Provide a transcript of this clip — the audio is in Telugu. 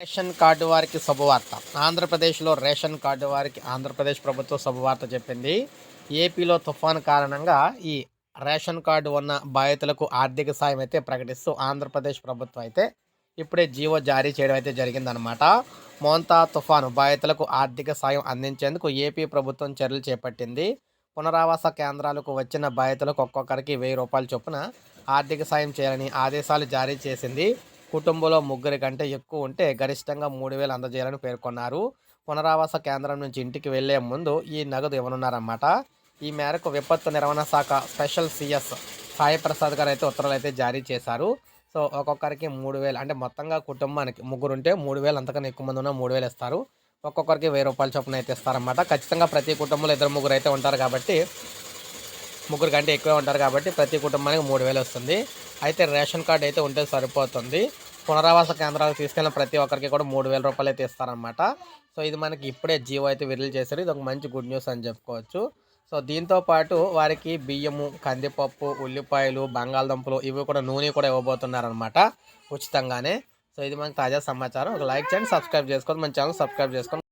రేషన్ కార్డు వారికి శుభవార్త. ఆంధ్రప్రదేశ్లో రేషన్ కార్డు వారికి ఆంధ్రప్రదేశ్ ప్రభుత్వం శుభవార్త చెప్పింది. ఏపీలో తుఫాను కారణంగా ఈ రేషన్ కార్డు ఉన్న బాధితులకు ఆర్థిక సాయం అయితే ప్రకటిస్తూ ఆంధ్రప్రదేశ్ ప్రభుత్వం అయితే ఇప్పుడే జీవో జారీ చేయడం అయితే జరిగిందనమాట మోంతా తుఫాను బాధితులకు ఆర్థిక సాయం అందించేందుకు ఏపీ ప్రభుత్వం చర్యలు చేపట్టింది. పునరావాస కేంద్రాలకు వచ్చిన బాధితులకు ఒక్కొక్కరికి వెయ్యి రూపాయల చొప్పున ఆర్థిక సాయం చేయాలని ఆదేశాలు జారీ చేసింది. కుటుంబంలో ముగ్గురి కంటే ఎక్కువ ఉంటే గరిష్టంగా మూడు వేలు అందజేయాలని పేర్కొన్నారు. పునరావాస కేంద్రం నుంచి ఇంటికి వెళ్ళే ముందు ఈ నగదు ఇవ్వనున్నారన్నమాట. ఈ మేరకు విపత్తు నిర్వహణ శాఖ స్పెషల్ సిఎస్ సాయిప్రసాద్ గారు అయితే ఉత్తర్వులు అయితే జారీ చేశారు. సో ఒక్కొక్కరికి మూడు వేలు అంటే మొత్తంగా కుటుంబానికి ముగ్గురు ఉంటే మూడు వేలు అంతకన్నా ఎక్కువ మంది ఉన్నా మూడు వేలు ఇస్తారు. ఒక్కొక్కరికి వెయ్యి రూపాయల చొప్పున అయితే ఇస్తారన్నమాట. ఖచ్చితంగా ప్రతి కుటుంబంలో ఇద్దరు ముగ్గురు అయితే ఉంటారు కాబట్టి ముగ్గురు కంటే ఎక్కువే ఉంటారు కాబట్టి ప్రతి కుటుంబానికి మూడు వేలు వస్తుంది. అయితే రేషన్ కార్డు అయితే ఉంటే సరిపోతుంది. పునరావాస కేంద్రాలకు తీసుకెళ్ళిన ప్రతి ఒక్కరికి కూడా మూడు వేల రూపాయలు అయితే ఇస్తారనమాట సో ఇది మనకి ఇప్పుడే జీవో అయితే విడుదల చేశారు. ఇది ఒక మంచి గుడ్ న్యూస్ అని చెప్పుకోవచ్చు. సో దీంతో పాటు వారికి బియ్యము కందిపప్పు ఉల్లిపాయలు బంగాళదుంపలు ఇవి కూడా నూనె కూడా ఇవ్వబోతున్నారనమాట ఉచితంగానే. సో ఇది మనకి తాజా సమాచారం. ఒక లైక్ చేయండి సబ్స్క్రైబ్ చేసుకోండి మన ఛానల్ సబ్స్క్రైబ్ చేసుకోండి.